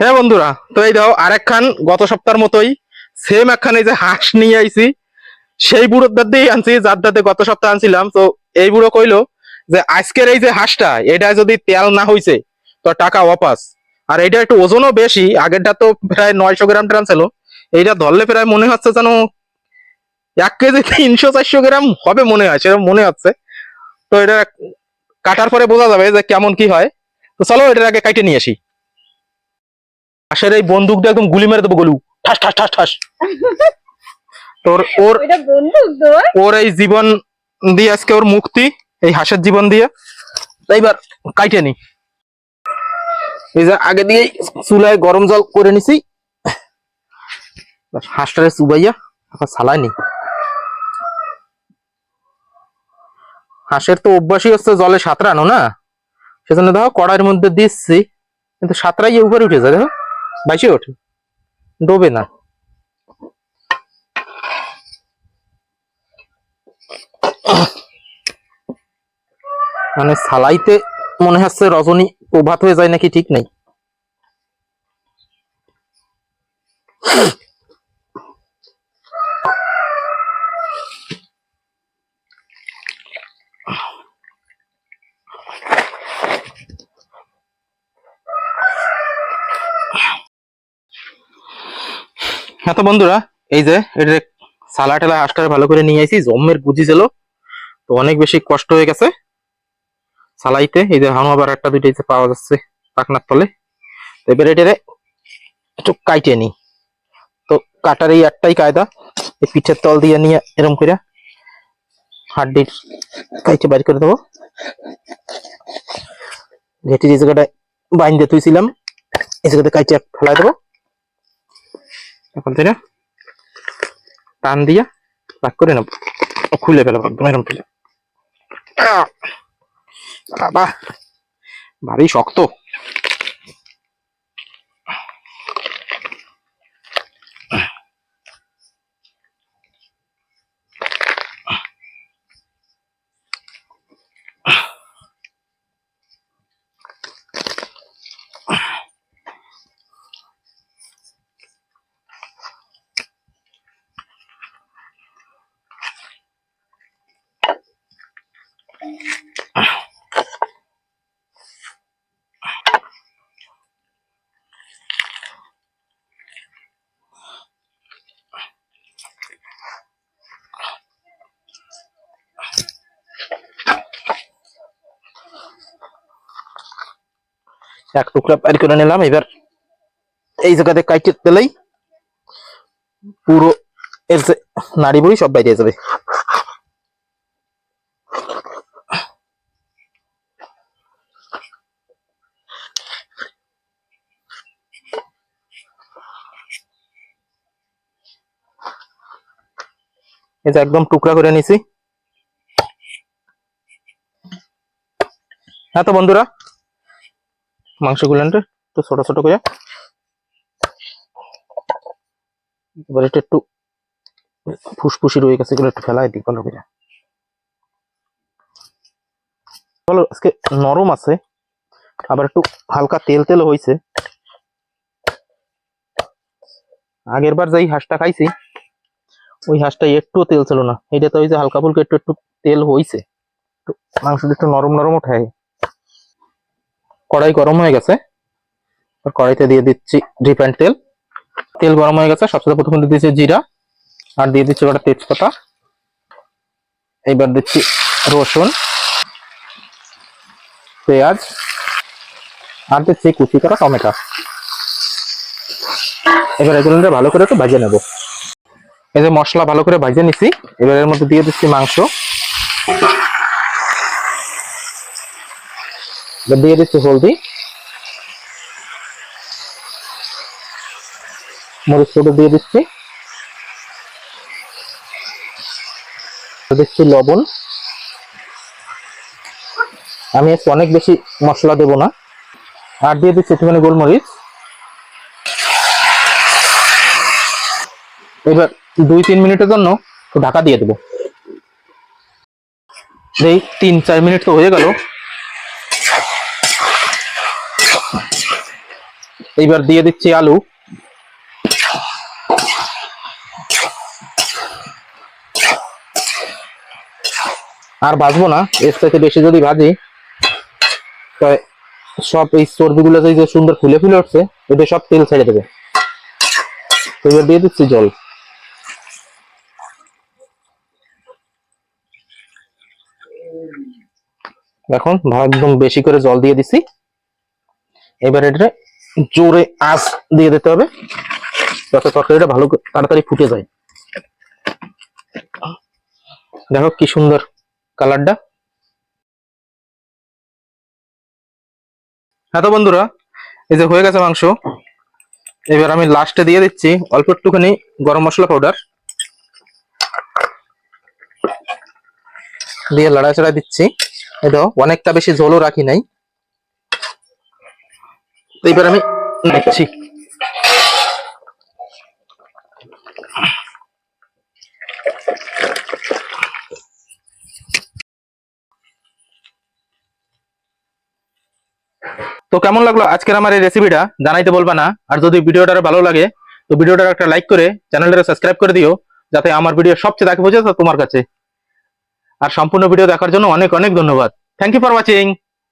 হ্যাঁ বন্ধুরা, তো এই দাও আরেকখান গত সপ্তাহের মতোই সেম একখান এই যে হাঁস নিয়ে আইছি। সেই বুড়োর দাঁত দিয়েই আনছি, যার দাঁতে গত সপ্তাহে আনছিলাম। তো এই বুড়ো কইলো যে আজকের এই যে হাঁসটা, এটা যদি তেল না হইছে, তো টাকা ওয়াপাস। আর এটা একটু ওজনও বেশি, আগেরটা তো প্রায় নয়শো গ্রাম টান ছিল। এইটা ধরলে প্রায় মনে হচ্ছে যেন এক কেজি তিনশো চারশো গ্রাম হবে মনে হয়, সেরকম মনে হচ্ছে। তো এটা কাটার পরে বোঝা যাবে যে কেমন কি হয়। তো চলো এটার আগে কাইটে নিয়ে আসি। হাঁসের এই বন্দুকটা একদম গুলি মেরে দেবো গলু। ঠাস ঠাস ঠাস ঠাস। তোর ওর বন্দুক ওর এই জীবন দিয়ে আজকে ওর মুক্তি এই হাঁসের জীবন দিয়ে। তাই এবার কাইটে নি। এই যে আগে দিয়ে চুলায় গরম জল করে নিছি। হাঁসটারে চুবাইয়া আবার সালাইনি হাঁসের তো অভ্যাসই হচ্ছে জলে সাঁতরানো না? সেজন্য দেখো কড়াইয়ের মধ্যে দিচ্ছি কিন্তু সাঁতরাই উপরে উঠে যায় দেখো। বাইসে ওঠে? ডোবে না। মানে সালাইতে মনে হচ্ছে রজনী প্রভাত হয়ে যায় নাকি ঠিক নেই। হ্যাঁ তো বন্ধুরা, এই যে এটা সালা টেলা হাঁসটা ভালো করে নিয়ে আইছি, জম্মের বুঝি ছিল, তো অনেক বেশি কষ্ট হয়ে গেছে। সালাইতে, এই যে হানু আবার একটা দুইটা যে পাওয়া যাচ্ছে পাকনার তলে। তো এবার এটারে একটু কাইটে নি তো কাটার এই একটাই কায়দা, এই পিঠের তল দিয়ে নিয়ে এরম করে হাড্ডির কাইটে বাইর করে দেবো। ঘেটির এই জায়গাটায় বাইন্দে তুইছিলাম এই জায়গাতে কাইটে ফেলাই দেবো। এখন থেকে টান দিয়া ভাগ করে নেব। খুলে ফেলব একদম, এরম ফেলে বাবা, ভারী শক্ত। এক টুকরা পার করে নিলাম, এবার এই জায়গাতে কাইটে দিলেই পুরো এর নাড়ি বুড়ি সব বাইরে যাবে। এই যে একদম টুকরা করে নিছি। হ্যাঁ তো বন্ধুরা, মাংসগুলো একটু ছোট ছোট করে। এবার এটা একটু ফুসফুসি রয়ে গেছে, এগুলো একটু ফেলাই দিই ভালো করে। বলো আজকে নরম আছে, আবার একটু হালকা তেল তেল হয়েছে। আগের বার যেই হাঁসটা খাইছি ওই হাঁসটা একটু তেল ছিল না। এটা তো ওই যে হালকা ফুলকা একটু একটু তেল হইছে। মাংসটা একটু নরম নরম ওঠায় কড়াই গরম হয়ে গেছে। কড়াইতে দিয়ে দিচ্ছি রিফাইন্ড তেল। তেল গরম হয়ে গেছে। সবচেয়ে প্রথমে দিয়ে দিচ্ছি জিরা। আর দিয়ে দিচ্ছি ওটা তেজপাতা। এইবার দিচ্ছি রসুন। পেঁয়াজ। আর দিচ্ছি কুচি করা টমেটো। এবার এগুলো ভালো করে একটু ভাজিয়ে নেব। এই যে মশলা ভালো করে ভেজে নিছি। এবার এর মধ্যে দিয়ে দিচ্ছি মাংস। দিয়ে দিচ্ছি হলদি। মরিচ গুঁড়ো দিয়ে দিচ্ছি। দিচ্ছি লবণ। আমি আজকে অনেক বেশি মশলা দেব না। আর দিয়ে দিচ্ছি একটুখানি গোলমরিচ। এবার দুই, তিন মিনিটের জন্য ঢাকা দিয়ে দেবো। এই তিন, চার মিনিট তো হয়ে গেল। এইবার দিয়ে দিচ্ছি আলু। আর ভাজবো না, এর থেকে বেশি যদি ভাজি সব এই চর্বিগুলো যে সুন্দর ফুলে ফুলে উঠছে এটা সব তেল ছেড়ে দেবে। এবার দিয়ে দিচ্ছি জল। এখন একদম বেশি করে জল দিয়ে দিছি। এবার এটা জোরে আঁচ দিয়ে দিতে হবে, যাতে তরকারিটা ভালো তাড়াতাড়ি ফুটে যায়। দেখো কি সুন্দর কালারটা। হ্যাঁ তো বন্ধুরা, এই যে হয়ে গেছে মাংস। এবার আমি লাস্টে দিয়ে দিচ্ছি অল্প একটুখানি গরম মশলা পাউডার। দিয়ে লাড়াচাড়া দিচ্ছি। এটা অনেকটা বেশি ঝোলও রাখি নাই। তো এবার আমি দেখছি তো কেমন লাগল আজকের আমার এই রেসিপিটা জানাইতে বলবা না। আর যদি ভিডিওটা ভালো লাগে, তো ভিডিওটা একটা লাইক করে চ্যানেলটা সাবস্ক্রাইব করে দিও, যাতে আমার ভিডিও সবচেয়ে আগে পৌঁছে তোমার কাছে। আর সম্পূর্ণ ভিডিও দেখার জন্য অনেক অনেক ধন্যবাদ। Thank you for watching